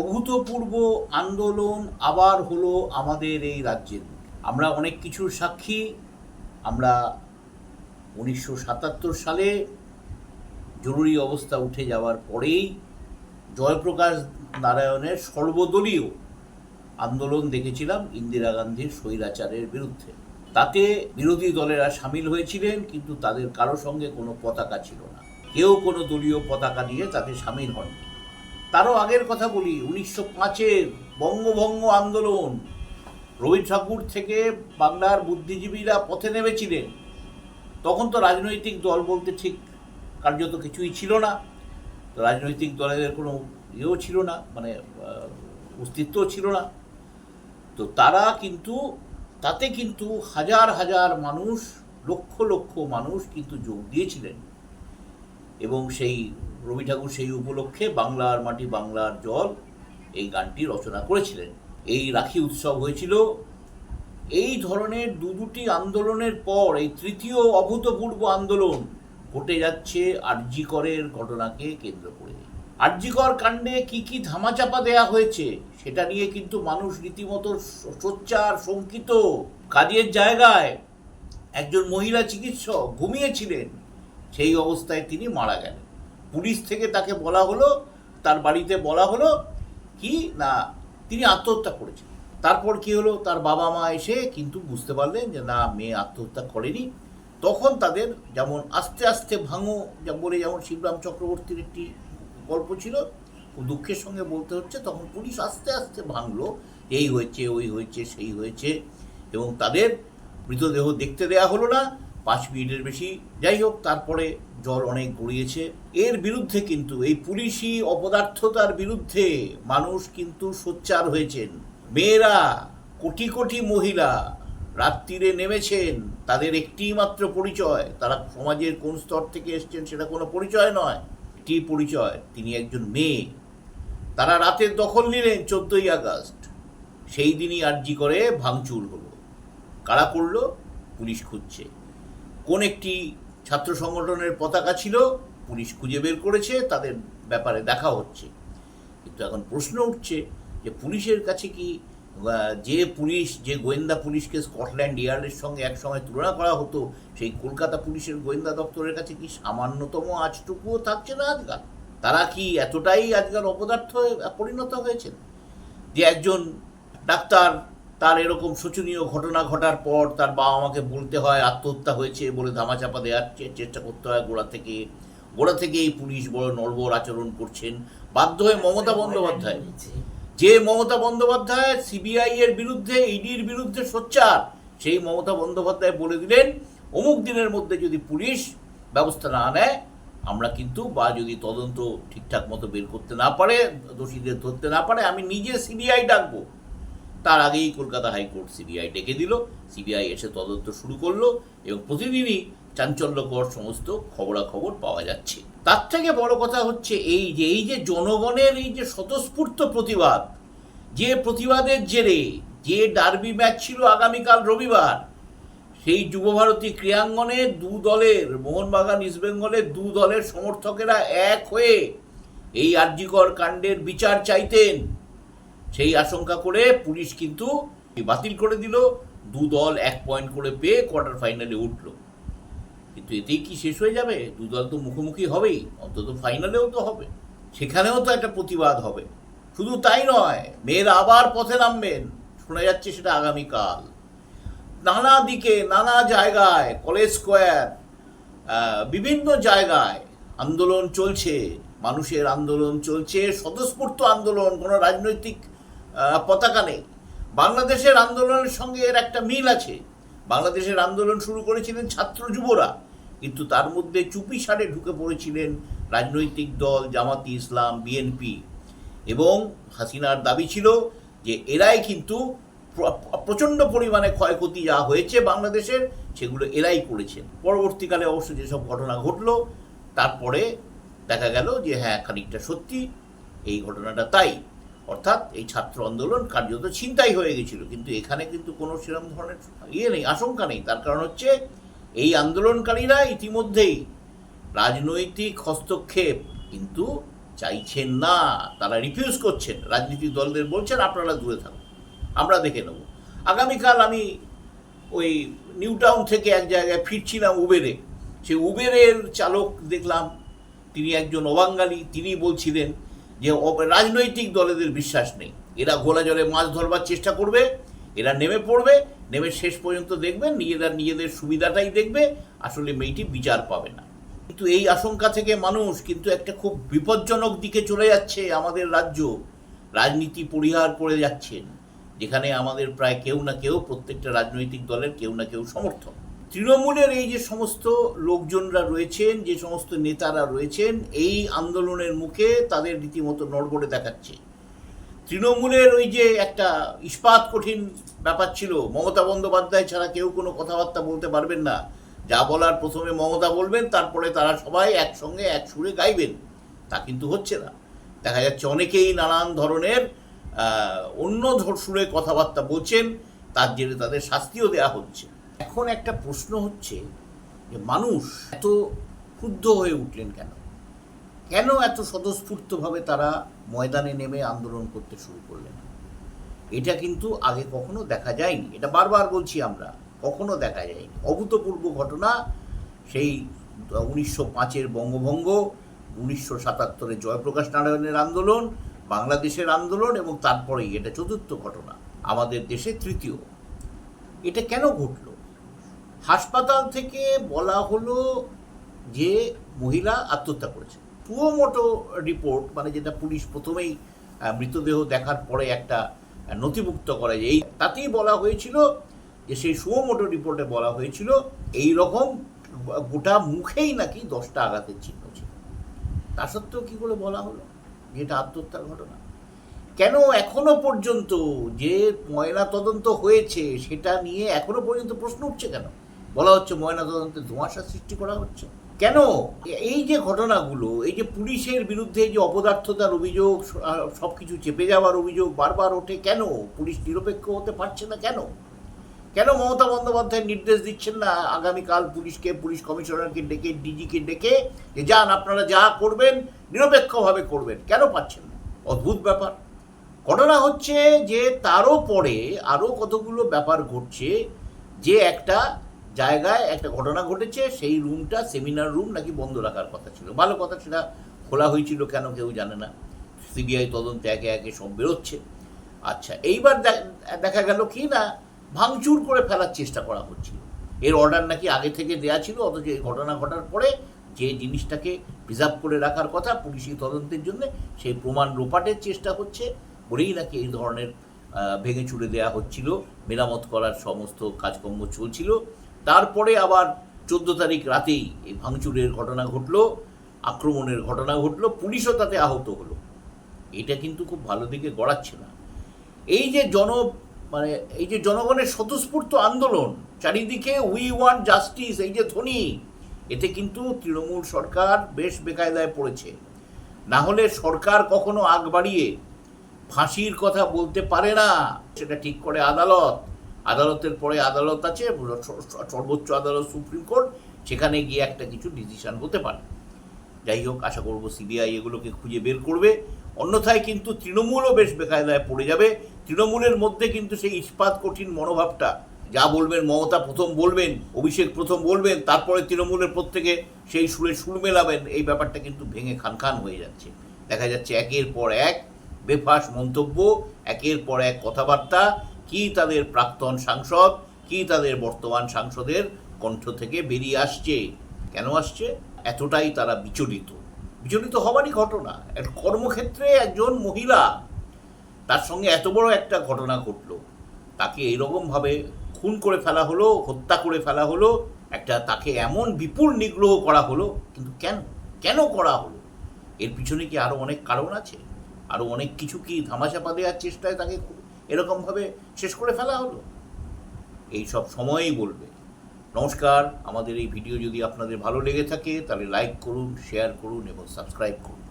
অভূতপূর্ব আন্দোলন আবার হলো আমাদের এই রাজ্যের আমরা অনেক কিছুর সাক্ষী। আমরা উনিশশো সাতাত্তর সালে জরুরি অবস্থা উঠে যাওয়ার পরেই জয়প্রকাশ নারায়ণের সর্বদলীয় আন্দোলন দেখেছিলাম ইন্দিরা গান্ধীর স্বৈরাচারের বিরুদ্ধে। তাতে বিরোধী দলেরা সামিল হয়েছিলেন, কিন্তু তাদের কারও সঙ্গে কোনো পতাকা ছিল না। কেউ কোনো দলীয় পতাকা নিয়ে তাতে সামিল হননি। তারও আগের কথা বলি, উনিশশো পাঁচের বঙ্গভঙ্গ আন্দোলন। রবি ঠাকুর থেকে বাংলার বুদ্ধিজীবীরা পথে নেমেছিলেন। তখন তো রাজনৈতিক দল বলতে ঠিক কার্যত কিছুই ছিল না। রাজনৈতিক দলের কোনো ইয়েও ছিল না মানে অস্তিত্বও ছিল না। তো তারা কিন্তু, তাতে কিন্তু হাজার হাজার মানুষ, লক্ষ লক্ষ মানুষ কিন্তু যোগ দিয়েছিলেন। এবং সেই রবি ঠাকুর সেই উপলক্ষে বাংলার মাটি, বাংলার জল এই গানটি রচনা করেছিলেন। এই রাখি উৎসব হয়েছিল এই ধরনের দু দুটি আন্দোলনের পর, এই তৃতীয় অভূতপূর্ব আন্দোলন ঘটে যাচ্ছে আরজিকরের ঘটনাকে কেন্দ্র করে। আরজিকর কাণ্ডে কি কি ধামাচাপা দেয়া হয়েছে সেটা নিয়ে কিন্তু মানুষ রীতিমতো সোচ্চার, শঙ্কিত। কাজের জায়গায় একজন মহিলা চিকিৎসক ঘুমিয়েছিলেন। সেই অবস্থায় তিনি মারা গেলেন। পুলিশ থেকে তাকে বলা হলো, তার বাড়িতে বলা হলো কি না, তিনি আত্মহত্যা করেছেন। তারপর কি হলো? তার বাবা মা এসে কিন্তু বুঝতে পারলেন যে না, মেয়ে আত্মহত্যা করেনি। তখন তাদের যেমন আস্তে আস্তে ভাঙো বলে যেমন শিবরাম চক্রবর্তীর একটি গল্প ছিল, দুঃখের সঙ্গে বলতে হচ্ছে, তখন পুলিশ আস্তে আস্তে ভাঙলো, এই হয়েছে, ওই হয়েছে, সেই হয়েছে এবং তাদের মৃতদেহ দেখতে দেয়া হলো না। পাঁচ মিনিটের বেশি। যাই হোক, তারপরে জল অনেক গড়িয়েছে। এর বিরুদ্ধে কিন্তু, এই পুলিশি অপদার্থতার বিরুদ্ধে মানুষ কিন্তু সোচ্চার হয়েছেন। মেয়েরা, কোটি কোটি মহিলা রাত্রিরে নেমেছেন। তাদের একটি মাত্র পরিচয়, তারা সমাজের কোন স্তর থেকে এসছেন সেটা কোনো পরিচয় নয়। একটি পরিচয়, তিনি একজন মেয়ে। তারা রাতের দখল নিলেন চোদ্দই আগস্ট। সেই দিনই আর্জি করে ভাঙচুর হলো। কারা করল? পুলিশ খুঁজছে। কোন একটি ছাত্র সংগঠনের পতাকা ছিল, পুলিশ খুঁজে বের করেছে, তাদের ব্যাপারে দেখা হচ্ছে। কিন্তু এখন প্রশ্ন উঠছে যে পুলিশের কাছে কি যে পুলিশ, যে গোয়েন্দা পুলিশকে স্কটল্যান্ড ইয়ার্ডের সঙ্গে একসময় তুলনা করা হতো, সেই কলকাতা পুলিশের গোয়েন্দা দপ্তরের কাছে কি সামান্যতম আজটুকুও থাকছে না আজকাল? তারা কি এতটাই আজকাল অপদার্থ পরিণত হয়েছেন? যে একজন ডাক্তার তার এরকম শোচনীয় ঘটনা ঘটার পর তার বাবা মাকে বলতে হয় আত্মহত্যা হয়েছে বলে ধামাচাপা দেওয়ার চেষ্টা করতে হয় গোড়া থেকে। গোড়া থেকে এই পুলিশ বড় নর্বর আচরণ করছেন। বাধ্য হয়ে মমতা বন্দ্যোপাধ্যায়। যে মমতা বন্দ্যোপাধ্যায় সিবিআই এর বিরুদ্ধে ইডির বিরুদ্ধে সোচ্চার সেই মমতা বন্দ্যোপাধ্যায় বলে দিলেন অমুক দিনের মধ্যে যদি পুলিশ ব্যবস্থা না নেয় আমরা কিন্তু বা যদি তদন্ত ঠিকঠাক মতো বের করতে না পারে দোষীদের ধরতে না পারে আমি নিজে সিবিআই ডাকবো। তার আগেই কলকাতা হাইকোর্ট সিবিআই ডেকে দিল। সিবিআই এসে তদন্ত শুরু করল এবং প্রতিদিনই চাঞ্চল্যকর সমস্ত খবরাখবর পাওয়া যাচ্ছে। তার থেকে বড় কথা হচ্ছে এই যে এই যে জনগণের এই যে স্বতঃস্ফূর্ত প্রতিবাদ, যে প্রতিবাদের জেরে যে ডার্বি ম্যাচ ছিল আগামীকাল রবিবার, সেই যুবভারতী ক্রীড়াঙ্গনে দু দলের, মোহনবাগান ইস্টবেঙ্গলের দু দলের সমর্থকেরা এক হয়ে এই আর্যিকর কাণ্ডের বিচার চাইতেন। সেই আশঙ্কা করে পুলিশ কিন্তু বাতিল করে দিল। দু দল এক পয়েন্ট করে পেয়ে কোয়ার্টার ফাইনালে উঠল। কিন্তু এতেই কি শেষ হয়ে যাবে? দু দল তো মুখোমুখি হবেই, অন্তত ফাইনালেও তো হবে। সেখানেও তো একটা প্রতিবাদ হবে। শুধু তাই নয়, মেয়েরা আবার পথে নামবেন। শোনা যাচ্ছে সেটা আগামীকাল। নানা দিকে, নানা জায়গায় কলেজ স্কোয়ার বিভিন্ন জায়গায় আন্দোলন চলছে। মানুষের আন্দোলন চলছে, স্বতঃস্ফূর্ত আন্দোলন, কোনো রাজনৈতিক পতাকা নেই। বাংলাদেশের আন্দোলনের সঙ্গে এর একটা মিল আছে। বাংলাদেশের আন্দোলন শুরু করেছিলেন ছাত্র যুবরা, কিন্তু তার মধ্যে চুপি সারে ঢুকে পড়েছিলেন রাজনৈতিক দল, জামাতি ইসলাম, বিএনপি। এবং হাসিনার দাবি ছিল যে এরাই কিন্তু প্র- প্রচণ্ড পরিমাণে ক্ষয়ক্ষতি যা হয়েছে বাংলাদেশের, সেগুলো এরাই করেছেন। পরবর্তীকালে অবশ্য যেসব ঘটনা ঘটলো, তারপরে দেখা গেল যে হ্যাঁ খানিকটা সত্যি, এই ঘটনাটা তাই। অর্থাৎ এই ছাত্র আন্দোলন কার্যত ছিনতাই হয়ে গেছিল, কিন্তু এখানে কিন্তু কোনো সেরকম ধরনের ইয়ে নেই, আশঙ্কা নেই। তার কারণ হচ্ছে, এই আন্দোলনকারীরা ইতিমধ্যেই রাজনৈতিক হস্তক্ষেপ কিন্তু চাইছেন না, তারা রিফিউজ করছেন। রাজনীতিক দলদের বলছেন, আপনারা দূরে থাকুন, আমরা দেখে নেব। আগামীকাল আমি ওই নিউ টাউন থেকে এক জায়গায় ফিরছিলাম উবেরে। সে উবেরের চালক দেখলাম, তিনি একজন অবাঙ্গালি, তিনি বলছিলেন যে রাজনৈতিক দলেদের বিশ্বাস নেই। এরা গোলা জলে মাছ ধরবার চেষ্টা করবে, এরা নেমে পড়বে, নেমে শেষ পর্যন্ত দেখবেন নিজেরা নিজেদের সুবিধাটাই দেখবে, আসলে মেয়েটি বিচার পাবে না। কিন্তু এই আশঙ্কা থেকে মানুষ কিন্তু একটা খুব বিপজ্জনক দিকে চলে যাচ্ছে আমাদের রাজ্য। রাজনীতি পরিহার করে যাচ্ছেন, যেখানে আমাদের প্রায় কেউ না কেউ প্রত্যেকটা রাজনৈতিক দলের কেউ না কেউ সমর্থক। তৃণমূলের এই যে সমস্ত লোকজনরা রয়েছেন, যে সমস্ত নেতারা রয়েছেন, এই আন্দোলনের মুখে তাদের রীতিমতো নড়বড়ে দেখাচ্ছে। তৃণমূলের ওই যে একটা ইস্পাত কঠিন ব্যাপার ছিল, মমতা বন্দ্যোপাধ্যায় ছাড়া কেউ কোনো কথাবার্তা বলতে পারবেন না। যা বলার প্রথমে মমতা বলবেন, তারপরে তারা সবাই একসঙ্গে এক সুরে গাইবেন। তা কিন্তু হচ্ছে না। দেখা যাচ্ছে অনেকেই নানান ধরনের অন্য সুরে কথাবার্তা বলছেন, তার জেরে তাদের শাস্তিও দেওয়া হচ্ছে। এখন একটা প্রশ্ন হচ্ছে যে মানুষ এত ক্ষুব্ধ হয়ে উঠলেন কেন? কেন এত স্বতঃস্ফূর্তভাবে তারা ময়দানে নেমে আন্দোলন করতে শুরু করলেন? এটা কিন্তু আগে কখনো দেখা যায়নি। এটা বারবার বলছি আমরা, কখনো দেখা যায়নি। অভূতপূর্ব ঘটনা সেই উনিশশো পাঁচের বঙ্গভঙ্গ, উনিশশো সাতাত্তরের জয়প্রকাশ নারায়ণের আন্দোলন, বাংলাদেশের আন্দোলন এবং তারপরেই এটা চতুর্থ ঘটনা, আমাদের দেশে তৃতীয়। এটা কেন ঘটলো? হাসপাতাল থেকে বলা হলো যে মহিলা আত্মহত্যা করেছে। পুরো মোটো রিপোর্ট মানে যেটা পুলিশ প্রথমেই মৃতদেহ দেখার পরে একটা নথিভুক্ত করে যে এই, তাতেই বলা হয়েছিল যে সেই সুমোটো রিপোর্টে বলা হয়েছিল এই রকম গোটা মুখেই নাকি দশটা আঘাতের চিহ্ন ছিল। তা সত্ত্বেও কী করে বলা হলো এটা আত্মহত্যার ঘটনা? কেন এখনও পর্যন্ত যে ময়না তদন্ত হয়েছে সেটা নিয়ে এখনও পর্যন্ত প্রশ্ন উঠছে কেন? বলা হচ্ছে ময়না তদন্তে ধোঁয়াশা সৃষ্টি করা হচ্ছে। কেন? এই যে ঘটনাগুলো, এই যে পুলিশের বিরুদ্ধে যে অপদার্থতার অভিযোগ সব কিছু চেপে যাওয়ার অভিযোগ বারবার ওঠে, কেন? পুলিশ নিরপেক্ষ হতে পারছে না কেন? কেন মমতা বন্দ্যোপাধ্যায় নির্দেশ দিচ্ছেন না আগামীকাল পুলিশকে, পুলিশ কমিশনারকে ডেকে, ডিজিকে ডেকে যে যান, আপনারা যা করবেন, নিরপেক্ষভাবে করবেন। কেন পাচ্ছেন না? অদ্ভুত ব্যাপার। ঘটনা হচ্ছে যে তারও পরে আরও কতগুলো ব্যাপার ঘটছে, যে একটা জায়গায় একটা ঘটনা ঘটেছে, সেই রুমটা সেমিনার রুম নাকি বন্ধ রাখার কথা ছিল। ভালো কথা, সেটা খোলা হয়েছিল কেন কেউ জানে না। সিবিআই তদন্তে একে একে সব বেরোচ্ছে। আচ্ছা এইবার দেখা গেল কি না, ভাঙচুর করে ফেলার চেষ্টা করা হচ্ছিল। এর অর্ডার নাকি আগে থেকে দেয়া ছিল, অথচ এই ঘটনা ঘটার পরে যে জিনিসটাকে প্রিজার্ভ করে রাখার কথা পুলিশি তদন্তের জন্য, সেই প্রমাণ লোপাটের চেষ্টা হচ্ছে বলেই নাকি এই ধরনের ভেঙে চুড়ে দেওয়া হচ্ছিল। মেরামত করার সমস্ত কাজকর্ম চলছিল। তারপরে আবার চোদ্দ তারিখ রাতেই এই ভাঙচুরের ঘটনা ঘটলো, আক্রমণের ঘটনা ঘটলো, পুলিশও তাতে আহত হলো। এটা কিন্তু খুব ভালো দিকে গড়াচ্ছে না। এই যে জন মানে এই যে জনগণের স্বতঃস্ফূর্ত আন্দোলন, চারিদিকে উই ওয়ান জাস্টিস এই যে ধ্বনি, এতে কিন্তু তৃণমূল সরকার বেশ বেকায়দায় পড়েছে। না হলে সরকার কখনো আগ বাড়িয়ে ফাঁসির কথা বলতে পারে না, সেটা ঠিক করে আদালত আদালতের পরে আদালত আছে সর্বোচ্চ আদালত, সুপ্রিম কোর্ট, সেখানে গিয়ে একটা কিছু ডিসিশন হতে পারে। যাই হোক, আশা করব সিবিআই এগুলোকে খুঁজে বের করবে। অন্যথায় কিন্তু তৃণমূলও বেশ বেকায়দায় পড়ে যাবে। তৃণমূলের মধ্যে কিন্তু সেই ইস্পাত কঠিন মনোভাবটা, যা বলবেন মমতা প্রথম বলবেন, অভিষেক প্রথম বলবেন, তারপরে তৃণমূলের প্রত্যেকে সেই সুরে সুর মেলাবেন, এই ব্যাপারটা কিন্তু ভেঙে খান খান হয়ে যাচ্ছে। দেখা যাচ্ছে একের পর এক বেফাস মন্তব্য, একের পর এক কথাবার্তা কি তাদের প্রাক্তন সাংসদ, কি তাদের বর্তমান সাংসদের কণ্ঠ থেকে বেরিয়ে আসছে? কেন আসছে? এতটাই তারা বিচলিত। বিচলিত হবারই ঘটনা। কর্মক্ষেত্রে একজন মহিলা, তার সঙ্গে এত বড় একটা ঘটনা ঘটলো। তাকে এইরকমভাবে খুন করে ফেলা হলো, হত্যা করে ফেলা হলো, একটা তাকে এমন বিপুল নিগ্রহ করা হলো, কিন্তু কেন? কেন করা হলো? এর পিছনে কি আরও অনেক কারণ আছে? আরও অনেক কিছু কি ধামাচাপা দেওয়ার চেষ্টায় তাকে এরকমভাবে শেষ করে ফেলা হলো? এই সব সময়ই বলবে। নমস্কার, আমাদের এই ভিডিও যদি আপনাদের ভালো লেগে থাকে, তাহলে লাইক করুন শেয়ার করুন এবং সাবস্ক্রাইব করুন।